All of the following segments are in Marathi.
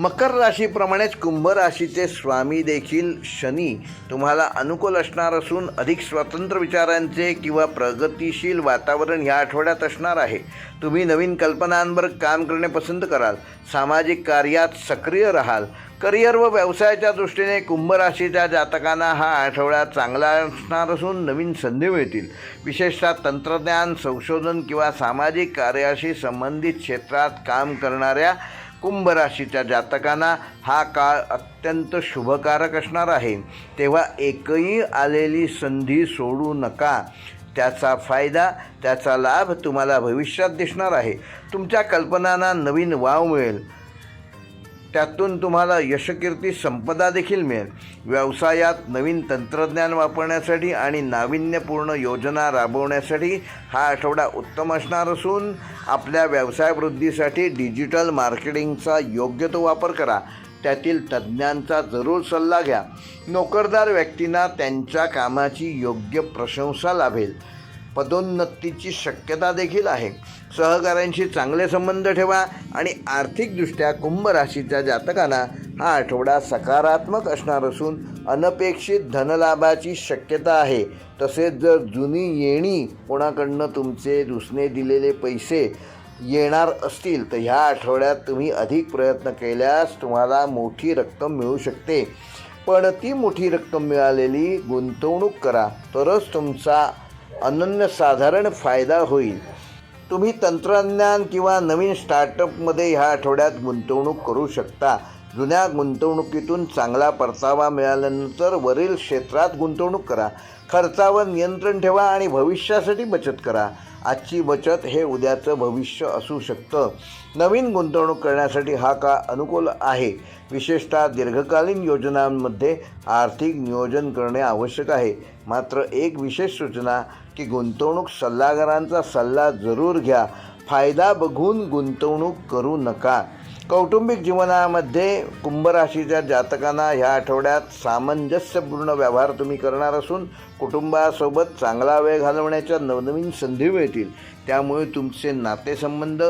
मकर राशीप्रमाणेच कुंभ राशीचे स्वामी देखील शनी तुम्हाला अनुकूल असणार असून अधिक स्वतंत्र विचारांचे किंवा प्रगतिशील वातावरण ह्या आठवड्यात असणार आहे. तुम्ही नवीन कल्पनांवर काम करणे पसंत कराल सामाजिक कार्यात सक्रिय राहाल. करिअर व व्यवसायाच्या दृष्टीने कुंभ राशीच्या जातकांना हा आठवडा चांगला असणार असून नवीन संधी मिळतील. विशेषतः तंत्रज्ञान संशोधन किंवा सामाजिक कार्याशी संबंधित क्षेत्रात काम करणाऱ्या कुंभ राशीच्या जातकांना हा काळ अत्यंत शुभकारक असणार आहे. तेव्हा एकही आलेली संधी सोडू नका. त्याचा फायदा त्याचा लाभ तुम्हाला भविष्यात दिसणार आहे. तुमच्या कल्पनांना नवीन वाव मिळेल. त्यातून तुम्हाला यशकीर्ती संपदा देखील मिळेल. व्यवसायात नवीन तंत्रज्ञान वापरण्यासाठी आणि नाविन्यपूर्ण योजना राबवण्यासाठी हा आठवडा उत्तम असणार असून आपल्या व्यवसाय वृद्धीसाठी डिजिटल मार्केटिंगचा योग्य तो वापर करा. त्यातील तज्ज्ञांचा जरूर सल्ला घ्या. नोकरदार व्यक्तींना त्यांच्या कामाची योग्य प्रशंसा लाभेल. पदोन्नतीची शक्यता देखील आहे. सहकाऱ्यांशी चांगले संबंध ठेवा आणि आर्थिकदृष्ट्या कुंभ राशीच्या जातकांना हा आठवडा सकारात्मक असणार असून अनपेक्षित धनलाभाची शक्यता आहे. तसेच जर जुनी येणी कोणाकडनं तुमचे दुसने दिलेले पैसे येणार असतील तर ह्या आठवड्यात तुम्ही अधिक प्रयत्न केल्यास तुम्हाला मोठी रक्कम मिळू शकते. पण ती मोठी रक्कम मिळालेली गुंतवणूक करा तरच तुमचा अनन्यसाधारण फायदा होईल. तुम्ही तंत्रज्ञान किंवा नवीन स्टार्टअपमध्ये ह्या आठवड्यात गुंतवणूक करू शकता. जुन्या गुंतवणुकीतून चांगला परतावा मिळाल्यानंतर वरील क्षेत्रात गुंतवणूक करा. खर्चावर नियंत्रण ठेवा आणि भविष्यासाठी बचत करा. आजची बचत हे उद्याचं भविष्य असू शकतं. नवीन गुंतवणूक करण्यासाठी हा काळ अनुकूल आहे. विशेषतः दीर्घकालीन योजनांमध्ये आर्थिक नियोजन करणे आवश्यक आहे. मात्र एक विशेष सूचना की गुंतवणूक सल्लागारांचा सल्ला जरूर घ्या. फायदा बघून गुंतवणूक करू नका. कौटुंबिक जीवनामध्ये कुंभराशीच्या जातकांना ह्या आठवड्यात सामंजस्यपूर्ण व्यवहार तुम्ही करणार असून कुटुंबासोबत चांगला वेळ घालवण्याच्या नवनवीन संधी मिळतील. त्यामुळे तुमचे नातेसंबंध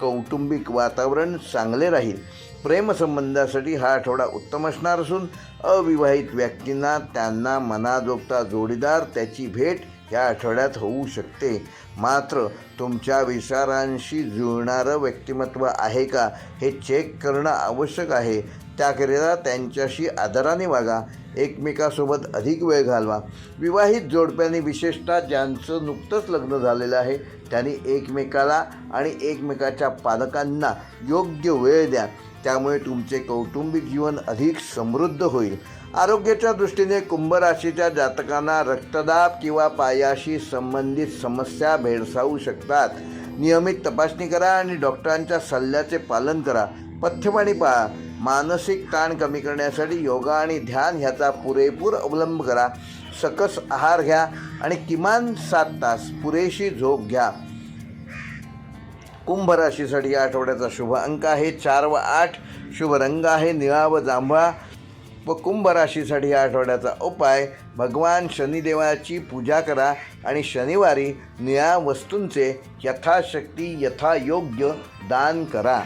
कौटुंबिक वातावरण चांगले राहील. प्रेमसंबंधासाठी हा आठवडा उत्तम असणार असून अविवाहित व्यक्तींना त्यांना मनाजोगता जोडीदार त्याची भेट या आठवड्यात होऊ शकते. मात्र तुमच्या विचारांशी जुळणारं व्यक्तिमत्व आहे का हे चेक करणं आवश्यक आहे. त्याकरिता त्यांच्याशी आदराने वागा. एकमेकासोबत अधिक वेळ घालवा. विवाहित जोडप्यांनी विशेषतः ज्यांचं नुकतंच लग्न झालेलं आहे त्यांनी एकमेकाला आणि एकमेकाच्या पालकांना योग्य वेळ द्या. त्यामुळे तुमचे कौटुंबिक जीवन अधिक समृद्ध होईल. आरोग्याच्या दृष्टीने कुंभराशीच्या जातकांना रक्तदाब किंवा पायाशी संबंधित समस्या भेडसावू शकतात. नियमित तपासणी करा आणि डॉक्टरांच्या सल्ल्याचे पालन करा. पथ्यपाणी पाळा. मानसिक ताण कमी करण्यासाठी योगा आणि ध्यान ह्याचा पुरेपूर अवलंब करा. सकस आहार घ्या आणि किमान सात तास पुरेशी झोप घ्या. कुंभ राशीसाठी या आठवड्याचा शुभ अंक आहे. चार व आठ शुभ रंग आहे. निळा व जांभळा. व कुंभ राशीसाठी या आठवड्याचा उपाय भगवान शनिदेवाची पूजा करा आणि शनिवारी निळ्या वस्तूंचे यथाशक्ती यथायोग्य दान करा.